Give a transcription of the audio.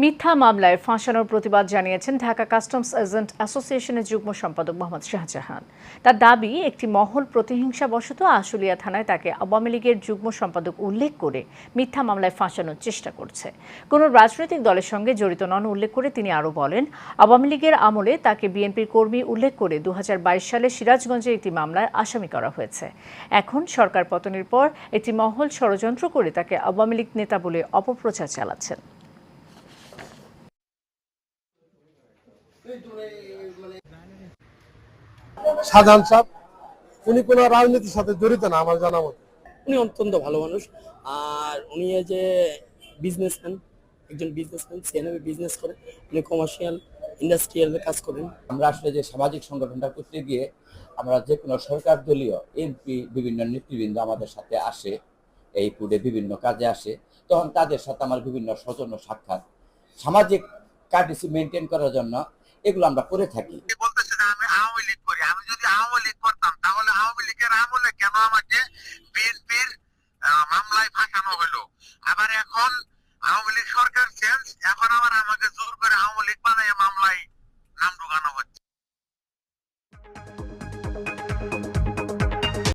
মিথ্যা মামলায় ফাঁসানোর প্রতিবাদ জানিয়েছেন ঢাকা কাস্টমস এজেন্ট অ্যাসোসিয়েশনের যুগ্ম সম্পাদক মোহাম্মদ শাহজাহান। তার দাবি, একটি মহল প্রতিহিংসাবশত আশুলিয়া থানায় তাকে আওয়ামী লীগের যুগ্ম সম্পাদক উল্লেখ করে মিথ্যা মামলায় ফাঁসানোর চেষ্টা করছে। কোনো রাজনৈতিক দলের সঙ্গে জড়িত নন উল্লেখ করে তিনি আরও বলেন, আওয়ামী লীগের আমলে তাকে বিএনপির কর্মী উল্লেখ করে দু হাজার বাইশ সালে সিরাজগঞ্জে একটি মামলায় আসামি করা হয়েছে। এখন সরকার পতনের পর একটি মহল ষড়যন্ত্র করে তাকে আওয়ামী লীগ নেতা বলে অপপ্রচার চালাচ্ছেন। শাহজাহান সাহেব উনি কোনো রাজনীতির সাথে জড়িত না আমার জানা মতে। উনি অত্যন্ত ভালো মানুষ। আর উনি যে বিজনেসম্যান একজন বিজনেসম্যান সিএনএমে বিজনেস করেন উনি কমার্শিয়াল ইন্ডাস্ট্রিয়াল কাজ করেন। আমরা আসলে যে সামাজিক সংগঠনটা করতে গিয়ে আমরা যে কোনো সরকার দলীয় এমপি বিভিন্ন নেতৃবৃন্দ আমাদের সাথে আসে এই পুরে বিভিন্ন কাজে আসে তখন তাদের সাথে আমার বিভিন্ন সৌজন্য সাক্ষাৎ। সামাজিক কার্ডিসি মেনটেন করার জন্য এগুলো আমরা করে থাকি। বলতেছে আমি আমি যদি করতাম, তাহলে আওয়ামী লীগের আমলে কেন আমাকে মামলায় ফাঁসানো হলো? আবার এখন আওয়ামী লীগ সরকার চেঞ্জ এখন আবার আমাকে জোর